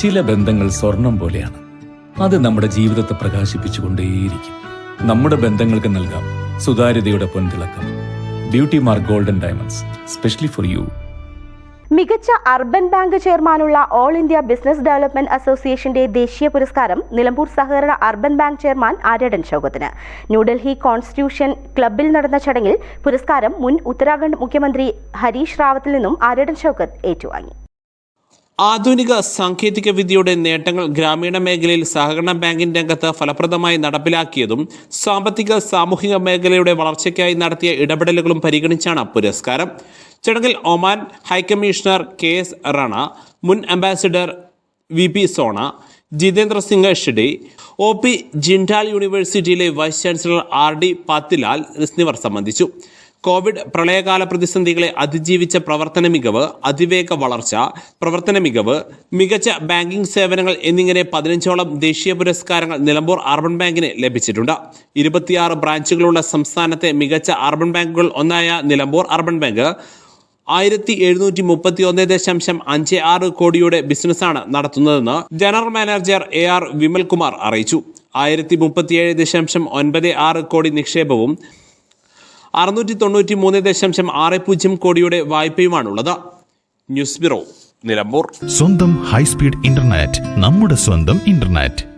ചില ബന്ധങ്ങൾ സ്വർണം പോലെയാണ്. അത് നമ്മുടെ ജീവിതത്തെ പ്രകാശിപ്പിച്ചുകൊണ്ടേയിരിക്കും. നമ്മുടെ ബന്ധങ്ങൾക്ക് നൽകാം സുതാര്യതയുടെ പൊൻതിളക്കം. Beauty mark golden diamonds specially for you മികച്ച അർബൻ ബാങ്ക് ചെയർമാനുള്ള ഓൾ ഇന്ത്യ ബിസിനസ് ഡെവലപ്മെന്റ് അസോസിയേഷന്റെ ദേശീയ പുരസ്കാരം നിലമ്പൂർ സഹകരണ അർബൻ ബാങ്ക് ചെയർമാൻ ആര്യടൻ ഷൗക്കത്തിന് ന്യൂഡൽഹി കോൺസ്റ്റിറ്റ്യൂഷൻ ക്ലബിൽ നടന്ന ചടങ്ങിൽ പുരസ്കാരം മുൻ ഉത്തരാഖണ്ഡ് മുഖ്യമന്ത്രി ഹരീഷ് റാവത്തിൽ നിന്നും ആര്യടൻ ഷൗക്കത്ത് ഏറ്റുവാങ്ങി. ആധുനിക സാങ്കേതിക വിദ്യയുടെ നേട്ടങ്ങൾ ഗ്രാമീണ മേഖലയിൽ സഹകരണ ബാങ്കിംഗ് രംഗത്ത് ഫലപ്രദമായി നടപ്പിലാക്കിയതും സാമ്പത്തിക സാമൂഹിക മേഖലയുടെ വളർച്ചയ്ക്കായി നടത്തിയ ഇടപെടലുകളും പരിഗണിച്ചാണ് പുരസ്കാരം. ചടങ്ങിൽ Oman high commissioner K S Rana മുൻ ambassador V P സോണ Jitendra Singh ഷിഡി ഒ പി ജിൻഡാൽ യൂണിവേഴ്സിറ്റിയിലെ വൈസ് ചാൻസലർ ആർ ഡി പാത്തിലാൽ എന്നിവർ സംബന്ധിച്ചു. കോവിഡ് പ്രളയകാല പ്രതിസന്ധികളെ അതിജീവിച്ച പ്രവർത്തന മികവ് അതിവേഗ വളർച്ച പ്രവർത്തന മികവ് മികച്ച ബാങ്കിംഗ് സേവനങ്ങൾ എന്നിങ്ങനെ പതിനഞ്ചോളം ദേശീയ പുരസ്കാരങ്ങൾ നിലമ്പൂർ അർബൻ ബാങ്കിന് ലഭിച്ചിട്ടുണ്ട്. ഇരുപത്തിയാറ് ബ്രാഞ്ചുകളുള്ള സംസ്ഥാനത്തെ മികച്ച അർബൻ ബാങ്കുകൾ ഒന്നായ നിലമ്പൂർ അർബൻ ബാങ്ക് ആയിരത്തി എഴുന്നൂറ്റി മുപ്പത്തി ഒന്ന് ദശാംശം അഞ്ച് ആറ് കോടിയുടെ ബിസിനസ്സാണ് നടത്തുന്നതെന്ന് general manager A R Vimalkumar അറിയിച്ചു. ആയിരത്തി മുപ്പത്തിയേഴ് ദശാംശം ഒൻപത് ആറ് കോടി നിക്ഷേപവും അറുന്നൂറ്റി തൊണ്ണൂറ്റി മൂന്ന് ദശാംശം ആറ് പൂജ്യം കോടിയുടെ വായ്പയുമാണുള്ളത്. News bureau Nilambur. സ്വന്തം ഹൈസ്പീഡ് ഇന്റർനെറ്റ് നമ്മുടെ സ്വന്തം ഇന്റർനെറ്റ്.